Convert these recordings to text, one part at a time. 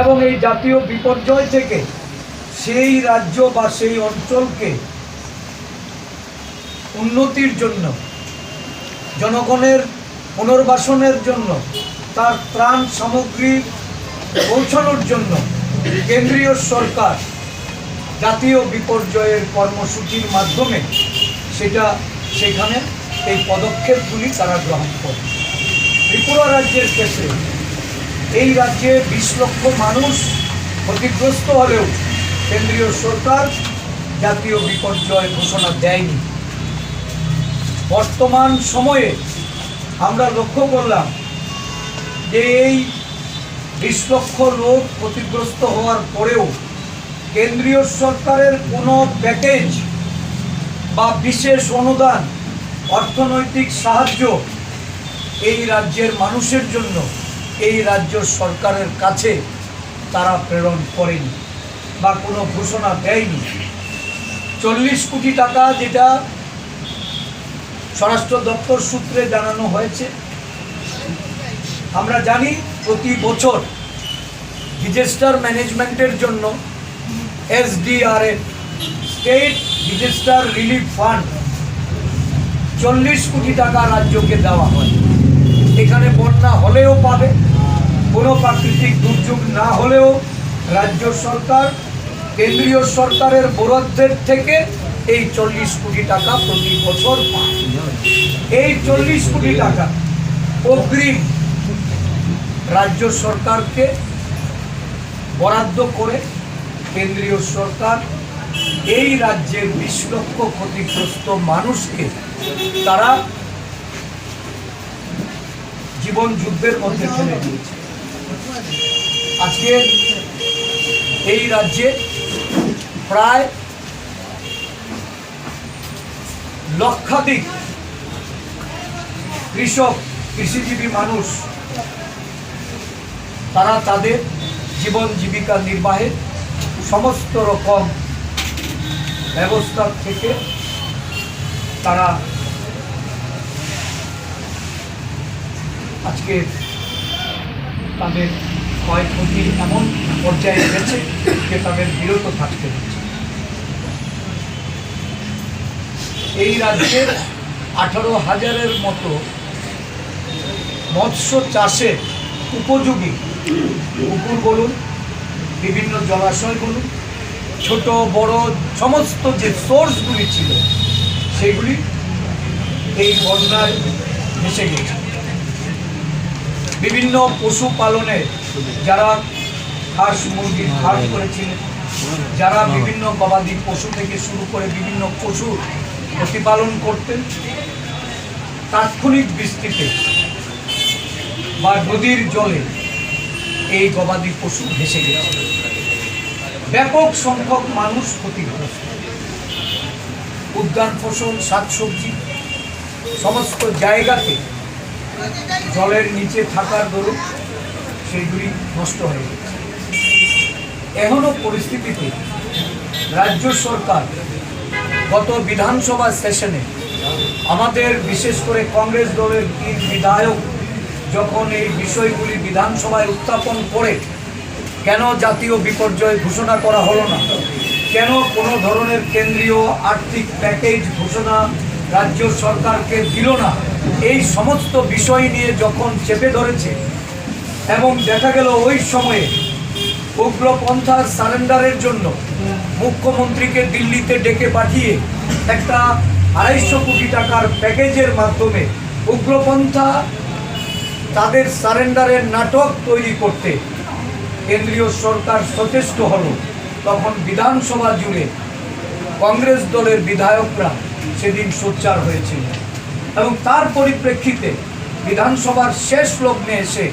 এবং এই জাতীয় বিপর্যয় থেকে সেই রাজ্য বা সেই অঞ্চলকে উন্নতির জন্য, জনগণের পুনর্বাসনের জন্য, তার ত্রাণ সামগ্রী পৌঁছানোর জন্য কেন্দ্রীয় সরকার জাতীয় বিপর্যয়ের কর্মসূচির মাধ্যমে সেটা সেখানে এই পদক্ষেপগুলি তারা গ্রহণ করে। ত্রিপুরা রাজ্যের ক্ষেত্রে এই রাজ্যে বিশ লক্ষ মানুষ ক্ষতিগ্রস্ত হলেও কেন্দ্রীয় সরকার জাতীয় বিপর্যয় ঘোষণা দেয়নি। বর্তমান সময়ে আমরা লক্ষ্য করলাম যে এই বিশ লক্ষ লোক ক্ষতিগ্রস্ত হওয়ার পরেও কেন্দ্রীয় সরকারের কোনো প্যাকেজ বা বিশেষ অনুদান, অর্থনৈতিক সাহায্য এই রাজ্যের মানুষের জন্য এই রাজ্য সরকারের কাছে তারা প্রেরণ করেনি বা কোনো ঘোষণা দেয়নি। চল্লিশ কোটি টাকা যেটা স্বরাষ্ট্র দপ্তর সূত্রে জানানো হয়েছে, আমরা জানি প্রতি বছর ডিজাস্টার ম্যানেজমেন্টের জন্য SDRF, state disaster relief fund, চল্লিশ কোটি টাকা রাজ্যকে দেওয়া হয়। এখানে বন্যা হলেও পাবে। কোনো প্রাকৃতিক দুর্যোগ না হলেও রাজ্য সরকার, কেন্দ্রীয় সরকারের বরাদ্দের থেকে এই চল্লিশ কোটি টাকা প্রতি বছর এই চল্লিশ কোটি টাকা অগ্রিম রাজ্য সরকারকে বরাদ্দ করে কেন্দ্রীয় সরকার এই রাজ্যের বিশ লক্ষ ক্ষতিগ্রস্ত মানুষকে তারা জীবন যুদ্ধের মধ্যে ফেলে দিয়েছে। আজকে এই রাজ্যে প্রায় লক্ষাধিক কৃষক, কৃষিজীবী মানুষ, তারা তাদের জীবন জীবিকা নির্বাহের সমস্ত রকম ব্যবস্থা থেকে তারা আজকে তাদের ক্ষয়ক্ষতি এমন পর্যায়ে গেছে যে তাদের বিরত থাকতে হচ্ছে। এই রাজ্যের আঠারো হাজারের মতো মৎস্য চাষে উপযোগী পুকুর বলুন, বিভিন্ন জলাশয় বলুন, ছোট, বড়, সমস্ত যে সোর্সগুলি ছিল, সেগুলি এই বন্যায় ভেসে গেছে বিভিন্ন পশুপালনে যারা হাঁস মুরগির হাট করেছিলেন যারা বিভিন্ন গবাদি পশু থেকে শুরু করে বিভিন্ন পশু প্রতিপালন করতেন, তাৎক্ষণিক বৃষ্টিতে বা নদীর জলে এই গবাদি পশু ভেসে গেছে ব্যাপক সংখ্যক মানুষ ক্ষতিগ্রস্ত। উদ্যান ফসল, শাকসবজি, সমস্ত জায়গাতে জলের নিচে থাকার দরুন সেইগুলি নষ্ট হয়ে গেছে। এখনও পরিস্থিতিতে রাজ্য সরকার গত বিধানসভা সেশনে আমাদের বিশেষ করে কংগ্রেস দলের তিন বিধায়ক যখন এই বিষয়গুলি বিধানসভায় উত্থাপন করে কেন জাতীয় বিপর্যয় ঘোষণা করা হলো না? কেন কোনো ধরনের কেন্দ্রীয় আর্থিক প্যাকেজ ঘোষণা রাজ্য সরকারকে দিল না? এই সমস্ত বিষয় নিয়ে যখন চেপে ধরেছে এবং দেখা গেল ওই সময়ে উগ্রপন্থার সারেন্ডারের জন্য মুখ্যমন্ত্রীকে দিল্লিতে ডেকে পাঠিয়ে একটা আড়াইশো কোটি টাকার প্যাকেজের মাধ্যমে উগ্রপন্থা তাদের সারেন্ডারের নাটক তৈরি করতে কেন্দ্রীয় সরকার সচেষ্ট হল। তখন বিধানসভা জুড়ে কংগ্রেস দলের বিধায়করা সেদিন সোচ্চার হয়েছিল। এবং তার পরিপ্রেক্ষিতে বিধানসভার শেষ লগ্নে এসে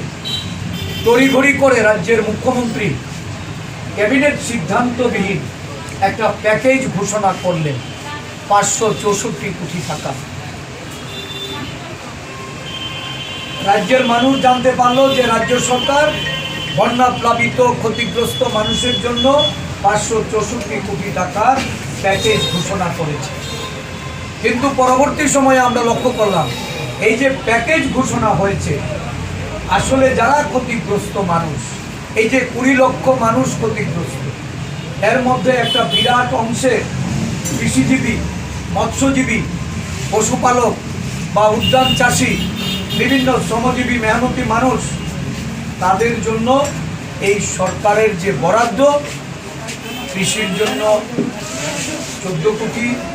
তড়িঘড়ি করে রাজ্যের মুখ্যমন্ত্রী ক্যাবিনেট সিদ্ধান্তবিহীন একটা প্যাকেজ ঘোষণা করলেন পাঁচশো চৌষট্টি কোটি টাকা। রাজ্যের মানুষ জানতে পারল যে রাজ্য সরকার বন্যা প্লাবিত ক্ষতিগ্রস্ত মানুষের জন্য পাঁচশো চৌষট্টি কোটি টাকার প্যাকেজ ঘোষণা করেছে। কিন্তু পরবর্তী সময়ে আমরা লক্ষ্য করলাম, এই যে প্যাকেজ ঘোষণা হয়েছে, আসলে যারা ক্ষতিগ্রস্ত মানুষ, এই যে কুড়ি লক্ষ মানুষ ক্ষতিগ্রস্ত, এর মধ্যে একটা বিরাট অংশে কৃষিজীবী, মৎস্যজীবী, পশুপালক বা উদ্যান চাষি, বিভিন্ন শ্রমজীবী, মেহনতি মানুষ, তাদের জন্য এই সরকারের যে বরাদ্দ, কৃষির জন্য চোদ্দ কোটি